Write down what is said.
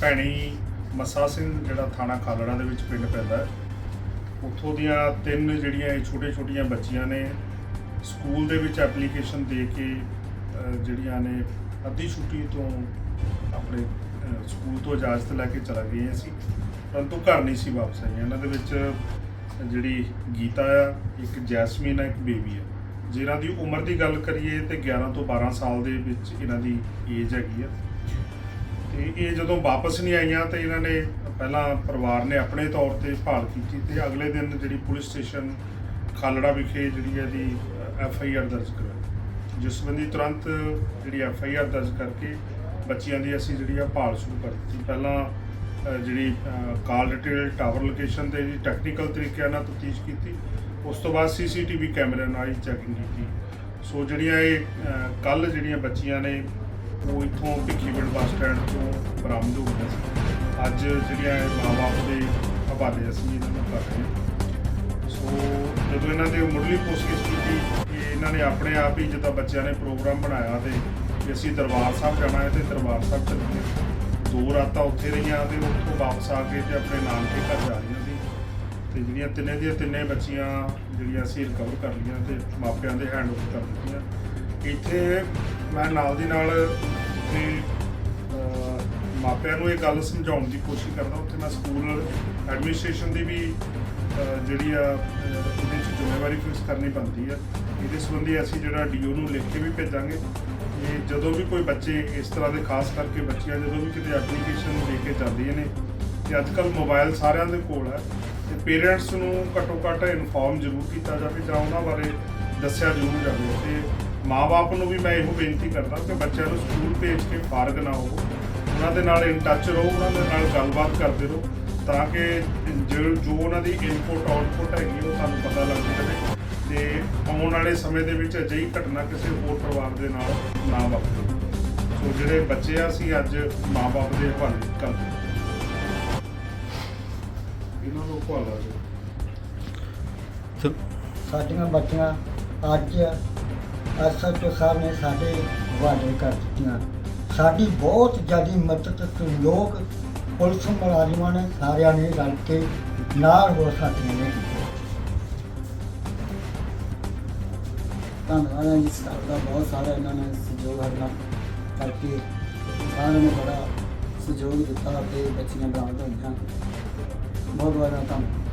ਭੈਣੀ ਮੱਸਾ ਸਿੰਘ ਜਿਹੜਾ ਥਾਣਾ ਖਾਲੜਾ ਦੇ ਵਿੱਚ ਪਿੰਡ ਪੈਂਦਾ ਹੈ। ਉੱਥੋਂ ਦੀਆਂ ਤਿੰਨ ਜਿਹੜੀਆਂ ਇਹ ਛੋਟੇ-ਛੋਟੀਆਂ ਬੱਚੀਆਂ ਨੇ, ਸਕੂਲ ਦੇ ਵਿੱਚ ਐਪਲੀਕੇਸ਼ਨ ਦੇ ਕੇ ਜਿਹੜੀਆਂ ਨੇ ਅੱਧੀ ਛੁੱਟੀ ਤੋਂ ਆਪਣੇ ਸਕੂਲ ਤੋਂ ਇਜਾਜ਼ਤ ਲੈ ਕੇ ਚਲਾ ਗਈਆਂ ਸੀ। ਪਰੰਤੂ ਘਰ ਨਹੀਂ ਸੀ ਵਾਪਸ ਆਈਆਂ। ਇਹਨਾਂ ਦੇ ਵਿੱਚ ਜਿਹੜੀ ਗੀਤਾ ਆ, ਇੱਕ ਜੈਸਮੀਨ ਆ, ਇੱਕ ਬੇਬੀ ਆ। ਜਿਨ੍ਹਾਂ ਦੀ ਉਮਰ ਦੀ ਗੱਲ ਕਰੀਏ ਤੇ 11 ਤੋਂ 12 ਸਾਲ ਦੇ ਵਿੱਚ ਇਹਨਾਂ ਦੀ ਏਜ ਹੈਗੀ ਆ। ਤੇ ਇਹ ਜਦੋਂ ਵਾਪਸ ਨਹੀਂ ਆਈਆਂ ਤੇ ਇਹਨਾਂ ਨੇ ਪਹਿਲਾਂ ਪਰਿਵਾਰ ਨੇ ਆਪਣੇ ਤੌਰ ਤੇ ਭਾਲ ਕੀਤੀ ਤੇ ਅਗਲੇ ਦਿਨ ਜਿਹੜੀ ਪੁਲਿਸ ਸਟੇਸ਼ਨ ਖਾਲੜਾ ਵਿਖੇ ਜਿਹੜੀ ਇਹਦੀ ਐਫ ਆਈ ਆਰ ਦਰਜ ਕਰਾਈ। ਜਿਸ ਸੰਬੰਧੀ ਤੁਰੰਤ ਜਿਹੜੀ ਐਫ ਆਈ ਆਰ ਦਰਜ ਕਰਕੇ ਬੱਚਿਆਂ ਦੀ ਅਸੀਂ ਜਿਹੜੀ ਆ ਭਾਲ ਸ਼ੁਰੂ ਕਰ ਦਿੱਤੀ। ਪਹਿਲਾਂ ਜਿਹੜੀ ਕਾਲ ਡਿਟੇਲ ਟਾਵਰ ਲੋਕੇਸ਼ਨ ਤੇ ਜੀ ਟੈਕਨੀਕਲ ਤਰੀਕਿਆਂ ਨਾਲ ਤਫਤੀਸ਼ ਕੀਤੀ। ਉਸ ਤੋਂ ਬਾਅਦ ਸੀਸੀਟੀਵੀ ਕੈਮਰੇ ਨਾਲ ਹੀ ਚੈਕਿੰਗ ਕੀਤੀ। ਸੋ ਜਿਹੜੀਆਂ ਇਹ ਕੱਲ ਜਿਹੜੀਆਂ ਬੱਚੀਆਂ ਨੇ ਉਹ ਇੱਥੋਂ ਭਿੱਖੀਵਿੰਡ ਬੱਸ ਸਟੈਂਡ ਤੋਂ ਬਰਾਮਦ ਹੋ ਗਿਆ ਸੀ। ਅੱਜ ਜਿਹੜੀਆਂ ਇਹ ਮਾਂ-ਬਾਪ ਦੇ ਹਵਾਲੇ ਅਸੀਂ ਇਹਨਾਂ ਨੂੰ ਕਰ ਰਹੇ ਹਾਂ। ਸੋ ਜਦੋਂ ਇਹਨਾਂ ਦੇ ਮੁੱਢਲੀ ਪੁੱਛਗਿੱਛ ਕੀਤੀ ਕਿ ਇਹਨਾਂ ਨੇ ਆਪਣੇ ਆਪ ਹੀ ਜਿੱਦਾਂ ਬੱਚਿਆਂ ਨੇ ਪ੍ਰੋਗਰਾਮ ਬਣਾਇਆ ਤੇ ਕਿ ਅਸੀਂ ਦਰਬਾਰ ਸਾਹਿਬ ਜਾਣਾ ਹੈ ਤੇ ਦਰਬਾਰ ਸਾਹਿਬ ਚੱਲੇ ਗਏ ਦੋ ਰਾਤਾਂ ਉੱਥੇ ਰਹੀਆਂ ਤੇ ਉੱਥੋਂ ਵਾਪਸ ਆ ਕੇ ਤੇ ਆਪਣੇ ਨਾਨਕੇ ਘਰ ਜਾ ਰਹੀਆਂ ਸੀ। ਤੇ ਜਿਹੜੀਆਂ ਤਿੰਨੇ ਦੀਆਂ ਤਿੰਨੇ ਬੱਚੀਆਂ ਜਿਹੜੀਆਂ ਅਸੀਂ ਰਿਕਵਰ ਕਰ ਲਈਆਂ ਤੇ ਮਾਪਿਆਂ ਦੇ ਹੈਂਡ ਓਵਰ ਕਰ ਦਿੱਤੀਆਂ। ਇੱਥੇ ਮੈਂ ਨਾਲ ਦੀ ਨਾਲ ਤੇ ਮਾਪਿਆਂ ਨੂੰ ਇਹ ਗੱਲ ਸਮਝਾਉਣ ਦੀ ਕੋਸ਼ਿਸ਼ ਕਰਦਾ ਉੱਥੇ ਮੈਂ ਸਕੂਲ ਐਡਮਿਨਿਸਟ੍ਰੇਸ਼ਨ ਦੀ ਵੀ ਜਿਹੜੀ ਆ ਅਹ, ਇਹਦੇ ਵਿੱਚ ਜ਼ਿੰਮੇਵਾਰੀ ਫਿਕਸ ਕਰਨੀ ਪੈਂਦੀ ਆ। ਇਹਦੇ ਸੰਬੰਧੀ ਅਸੀਂ ਜਿਹੜਾ ਡੀਓ ਨੂੰ ਲਿਖ ਕੇ ਵੀ ਭੇਜਾਂਗੇ। ਇਹ ਜਦੋਂ ਵੀ ਕੋਈ ਬੱਚੇ ਇਸ ਤਰ੍ਹਾਂ ਦੇ ਖਾਸ ਕਰਕੇ ਬੱਚੀਆਂ ਜਦੋਂ ਵੀ ਕਿਤੇ ਐਪਲੀਕੇਸ਼ਨ ਦੇ ਕੇ ਜਾਂਦੀਆਂ ਨੇ ਤੇ ਅੱਜ ਕੱਲ ਮੋਬਾਈਲ ਸਾਰਿਆਂ ਦੇ ਕੋਲ ਹੈ ਤੇ ਪੇਰੈਂਟਸ ਨੂੰ ਘੱਟੋ ਘੱਟ ਇਨਫੋਰਮ ਜ਼ਰੂਰ ਕੀਤਾ ਜਾਵੇ ਜਾਂ ਉਹਨਾਂ ਬਾਰੇ ਦੱਸਿਆ ਜ਼ਰੂਰ ਜਾਵੇ। ਤੇ ਮਾਪੇ ਨੂੰ ਵੀ ਮੈਂ ਇਹੋ ਬੇਨਤੀ ਕਰਦਾ ਕਿ ਬੱਚਿਆਂ ਨੂੰ ਸਕੂਲ ਭੇਜ ਕੇ ਫਾਰਗ ਨਾ ਹੋਵੋ। ਉਹਨਾਂ ਦੇ ਨਾਲ ਇਨ ਟੱਚ ਰਹੋ, ਉਹਨਾਂ ਦੇ ਨਾਲ ਗੱਲਬਾਤ ਕਰਦੇ ਰਹੋ, ਤਾਂ ਕਿ ਜੋ ਉਹਨਾਂ ਦੀ ਇਨਪੁਟ ਆਉਟਪੁੱਟ ਹੈਗੀ ਉਹ ਸਾਨੂੰ ਪਤਾ ਲੱਗ ਜਾਵੇ ਤੇ ਆਉਣ ਵਾਲੇ ਸਮੇਂ ਦੇ ਵਿੱਚ ਅਜਿਹੀ ਘਟਨਾ ਕਿਸੇ ਹੋਰ ਪਰਿਵਾਰ ਦੇ ਨਾਲ ਨਾ ਵਾਪਰੇ। ਸੋ ਜਿਹੜੇ ਬੱਚੇ ਆ, ਅਸੀਂ ਅੱਜ ਮਾਪੇ ਦੇ ਹਵਾਲੇ ਕਰਦੇ ਇਹਨਾਂ ਨੂੰ ਹਵਾਲਾ ਦਿਓ ਸਾਡੀਆਂ ਬੱਚੀਆਂ ਅੱਜ ਐਸਐਚਓ ਸਾਹਿਬ ਨੇ ਸਾਡੇ ਹਵਾਲੇ ਕਰ ਦਿੱਤੀਆਂ। ਸਾਡੀ ਬਹੁਤ ਜ਼ਿਆਦਾ ਮਦਦ ਸਹਿਯੋਗ ਪੁਲਿਸ ਮੁਲਾਜ਼ਮਾਂ ਨੇ ਸਾਰਿਆਂ ਨੇ ਰਲ ਕੇ ਨਾਲ ਹੋ ਸਾਥੀਆਂ ਨੇ ਧੰਨਵਾਦ ਹੈ ਜੀ ਸਟਾਫ ਦਾ, ਬਹੁਤ ਸਾਰਾ ਇਹਨਾਂ ਨੇ ਸਹਿਯੋਗ ਕਰਨਾ ਕਰਕੇ ਸਾਰਿਆਂ ਨੇ ਬੜਾ ਸਹਿਯੋਗ ਦਿੱਤਾ ਤੇ ਬੱਚੀਆਂ ਬਰਾਮਦ ਹੋਈਆਂ। ਬਹੁਤ ਬਹੁਤ ਧੰਨਵਾਦ।